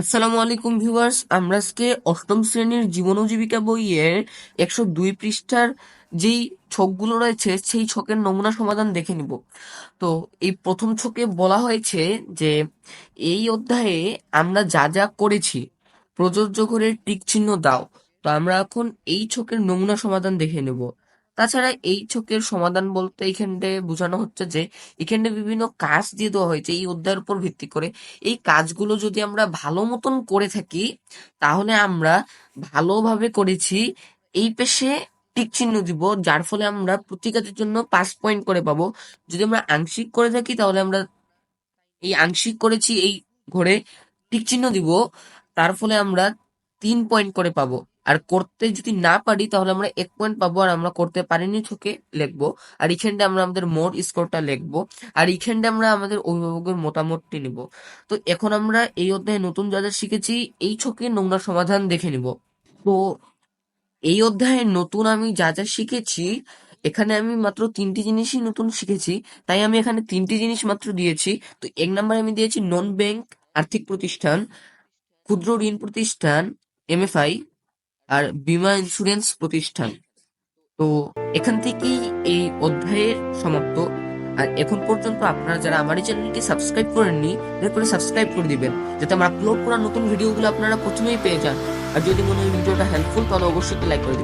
আসসালামু আলাইকুম ভিউয়ার্স, আমরা আজকে অষ্টম শ্রেণির জীবন জীবিকা বইয়ের একশো দুই পৃষ্ঠার যেই ছকগুলো রয়েছে, সেই ছকের নমুনা সমাধান দেখে নিব। তো এই প্রথম ছকে বলা হয়েছে যে, এই অধ্যায়ে আমরা যা যা করেছি, প্রযোজ্য করে টিক চিহ্ন দাও। তো আমরা এখন এই ছকের নমুনা সমাধান দেখে নেব। তাছাড়া এই ছকের সমাধান বলতে এইখানটা বোঝানো হচ্ছে যে এখানে বিভিন্ন কাজ দিয়ে দেওয়া হয়েছে এই অধ্যায়ের উপর ভিত্তি করে। এই কাজগুলো যদি আমরা ভালো মতন করে থাকি, তাহলে আমরা ভালোভাবে করেছি এই পেশে টিক চিহ্ন দিব, যার ফলে আমরা প্রতি কাজের জন্য পাঁচ পয়েন্ট করে পাবো। যদি আমরা আংশিক করে থাকি, তাহলে আমরা এই আংশিক করেছি এই ঘরে টিক চিহ্ন দিব, তার ফলে আমরা তিন পয়েন্ট করে পাবো। আর করতে যদি না পারি, তাহলে আমরা এক পয়েন্ট পাবো আর আমরা করতে পারিনি ছকে লিখব। আর এইখানটা আমরা আমাদের মোট স্কোরটা লিখব। আর এইখানটা আমরা আমাদের অভিভাবকের মতামতটি নিব। তো এখন আমরা এই অধ্যায়ে নতুন যা যা শিখেছি, এই ছকে নোংরা সমাধান দেখে নিব। তো এই অধ্যায়ে নতুন আমি যা যা শিখেছি, এখানে আমি মাত্র তিনটি জিনিসই নতুন শিখেছি, তাই আমি এখানে তিনটি জিনিস মাত্র দিয়েছি। তো এক নম্বরে আমি দিয়েছি নন ব্যাংক আর্থিক প্রতিষ্ঠান, ক্ষুদ্র ঋণ প্রতিষ্ঠান এমএফআই আর বিমা ইন্স্যুরেন্স প্রতিষ্ঠান। তো এখান থেকেই এই অধ্যায়ের সমাপ্ত। আর এখন পর্যন্ত আপনারা যারা আমার এই চ্যানেলটি সাবস্ক্রাইব করেননি, দয়া করে সাবস্ক্রাইব করে দিবেন, যাতে আমার আপলোড করা নতুন ভিডিওগুলো আপনারা প্রথমেই পেয়ে যান। আর যদি মনে হয় ভিডিওটা হেল্পফুল তাহলে অবশ্যই লাইক করে দিবেন।